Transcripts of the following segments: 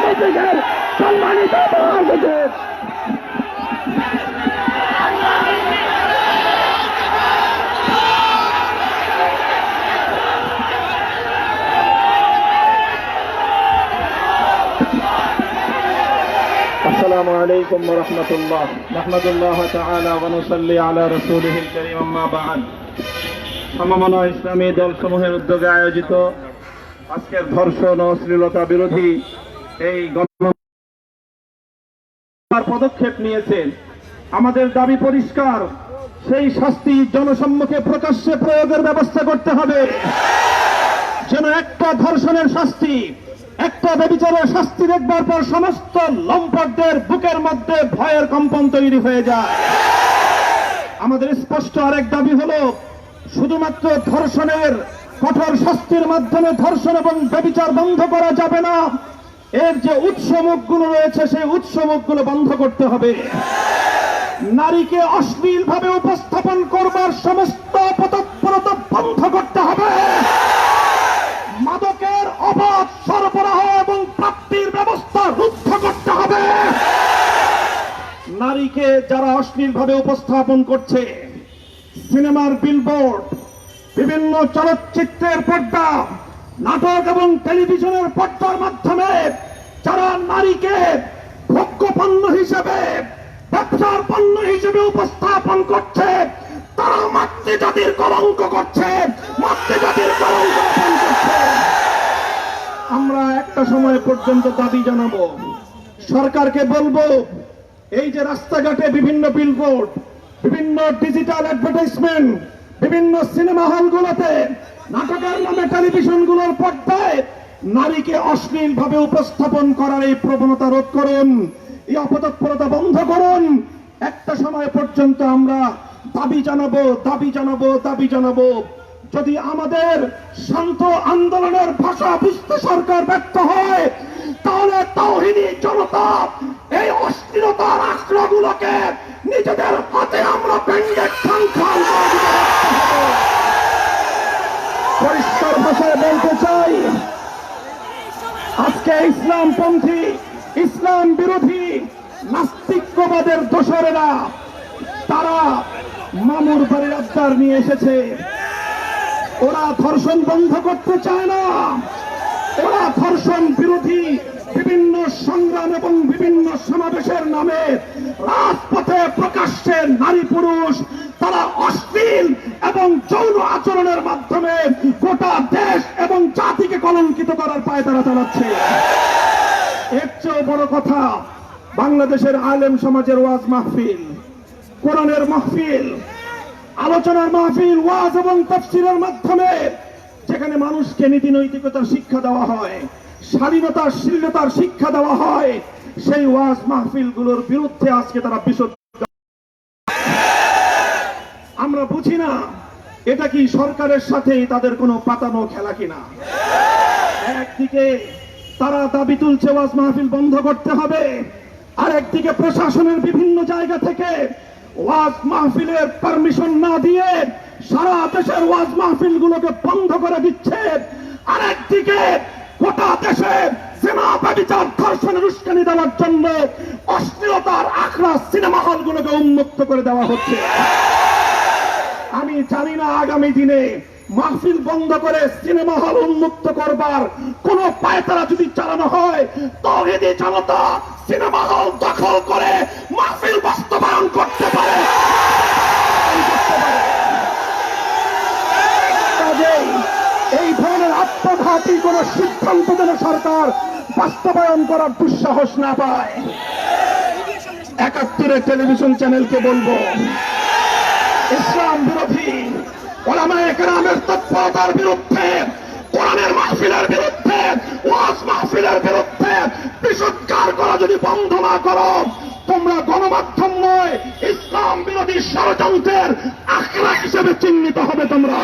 প্রতীকের সম্মানিত মহাসচিব السلام عليكم ورحمة الله نحمد الله تعالى ونصلي على رسوله الكريم أما بعد সমমনা ইসলামী দলসমূহের উদ্যোগে আয়োজিত আজকের ধর্ষণ ও অশ্লীলতা বিরোধী এই পদক্ষেপ নিয়েছেন। আমাদের দাবি পরিষ্কার, সেই শাস্তি জনসম্মুখে প্রকাশ্যে প্রয়োগের ব্যবস্থা করতে হবে। যেন একটা ধর্ষণের শাস্তি, একটা ব্যবিচারের শাস্তি দেখবার পর সমস্ত লম্পটদের বুকের মধ্যে ভয়ের কম্পন তৈরি হয়ে যায়। আমাদের স্পষ্ট আরেক দাবি হলো, শুধুমাত্র ধর্ষণের কঠোর শাস্তির মাধ্যমে ধর্ষণ এবং ব্যবিচার বন্ধ করা যাবে না। এর যে উৎস মুখগুলো রয়েছে, সেই উৎস মুখগুলো বন্ধ করতে হবে। নারীকে অশ্লীল ভাবে উপস্থাপন করবার সমস্ত পতৎপরতা বন্ধ করতে হবে। মাদকের অবাধ সরবরাহ এবং প্রাপ্তির ব্যবস্থা রুদ্ধ করতে হবে। নারীকে যারা অশ্লীল ভাবে উপস্থাপন করছে, সিনেমার বিলবোর্ড বিভিন্ন চলচ্চিত্রের পর্দা, নাটক এবং টেলিভিশনের পর্দার মাধ্যমে যারা নারীকে ভোগ্য পণ্য হিসেবে, ব্যবসার পণ্য হিসেবে উপস্থাপন করছে, তারা মাতৃজাতির কলঙ্ক করছে, মাতৃজাতির কলঙ্ক আমরা একটা সময় পর্যন্ত দাবি জানাব, সরকারকে বলব, এই যে রাস্তাঘাটে বিভিন্ন বিলবোর্ড বিভিন্ন ডিজিটাল অ্যাডভার্টাইজমেন্ট বিভিন্ন সিনেমা হলগুলোতে নাটকের নামে টেলিভিশনগুলোর পর্দায় নারীকে অশ্লীল ভাবে উপস্থাপন করার এই প্রবণতা রোধ করুন, এই অপতৎপরতা বন্ধ করুন একটা সময় পর্যন্ত আমরা দাবি জানাব দাবি জানাব দাবি জানাব যদি আমাদের শান্ত আন্দোলনের ভাষা বুঝতে সরকার ব্যর্থ হয়, তাহলে তাওহিনী জনতা এই অস্থিরতার আশ্রয়গুলোকে নিজেদের হাতে আমরা হব। পরিষ্কার ভাষায় বলতে চাই আজকে ইসলামপন্থী, ইসলাম বিরোধী নাস্তিক্যবাদের দোসরেরা, তারা মামুর বাড়ির আবদার নিয়ে এসেছে। ওরা ধর্ষণ বন্ধ করতে চায় না। ওরা ধর্ষণ বিরোধী বিভিন্ন সংগ্রাম এবং বিভিন্ন সমাবেশের নামে রাজপথে প্রকাশ্যে নারী পুরুষ, তারা অশ্লীল এবং যৌন আচরণের মাধ্যমে গোটা দেশ করার পায়ে তারা চালাচ্ছে। এর চেয়েও বড় কথা, বাংলাদেশের আলেম সমাজের ওয়াজ মাহফিল, কোরআনের মাহফিল, আলোচনার মাহফিল, ওয়াজ এবং তফসিলের মাধ্যমে যেখানে মানুষকে নীতি নৈতিকতার শিক্ষা দেওয়া হয় স্বাধীনতার শীলতার শিক্ষা দেওয়া হয়, সেই ওয়াজ মাহফিলগুলোর বিরুদ্ধে আজকে তারা বিশুদ্ধ আমরা বুঝি না, এটা কি সরকারের সাথে তাদের কোনো পাতানো খেলা কিনা? একদিকে তারা দাবি তুলছে ওয়াজ মাহফিল বন্ধ করতে হবে আর একদিকে প্রশাসনের বিভিন্ন জায়গা থেকে ওয়াজ মাহফিলের পারমিশন না দিয়ে সারা দেশের ওয়াজ মাহফিল গুলোকে বন্ধ করে দিচ্ছে। আর একদিকে গোটা দেশে সিনেমা ব্যবচার উস্কানি দেওয়ার জন্য অশ্লীলতার আখড়া সিনেমা হলগুলোকে উন্মুক্ত করে দেওয়া হচ্ছে। আমি জানি না আগামী দিনে মাহফিল বন্ধ করে সিনেমা হল উন্মুক্ত করবার কোন পায়তারা যদি চালানো হয়, তহিদি জনতা সিনেমা হল দখল করে মাহফিল বাস্তবায়ন করতে পারে। এই ধরনের আত্মঘাতী কোন সিদ্ধান্ত যেন সরকার বাস্তবায়ন করার দুঃসাহস না পায়। একাত্তরের টেলিভিশন চ্যানেলকে বলব, ইসলাম বিরোধী ওলামায়ে কেরামের তৎপরতার বিরুদ্ধে, কোরআনের মাহফিলের বিরুদ্ধে, ওয়াজ মাহফিলের বিরুদ্ধে বিশুদ্ধার করা যদি বন্ধ না করো, তোমরা গণমাধ্যম নয়, ইসলাম বিরোধী ষড়যন্ত্রের আখড়া হিসেবে চিহ্নিত হবে তোমরা।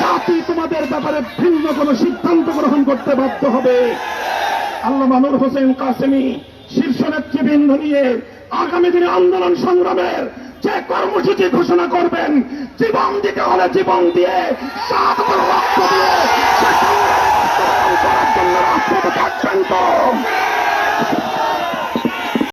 জাতি তোমাদের ব্যাপারে ভিন্ন কোনো সিদ্ধান্ত গ্রহণ করতে বাধ্য হবে। আল্লাহ মানুর হোসেন কাসেমি শীর্ষ নেতৃবৃন্দ নিয়ে আগামী দিনে আন্দোলন সংগ্রামের যে কর্মসূচি ঘোষণা করবেন, জীবন দিতে হলে জীবন দিয়ে সাত লক্ষ দিয়ে রাষ্ট্রপতি থাকবেন তো?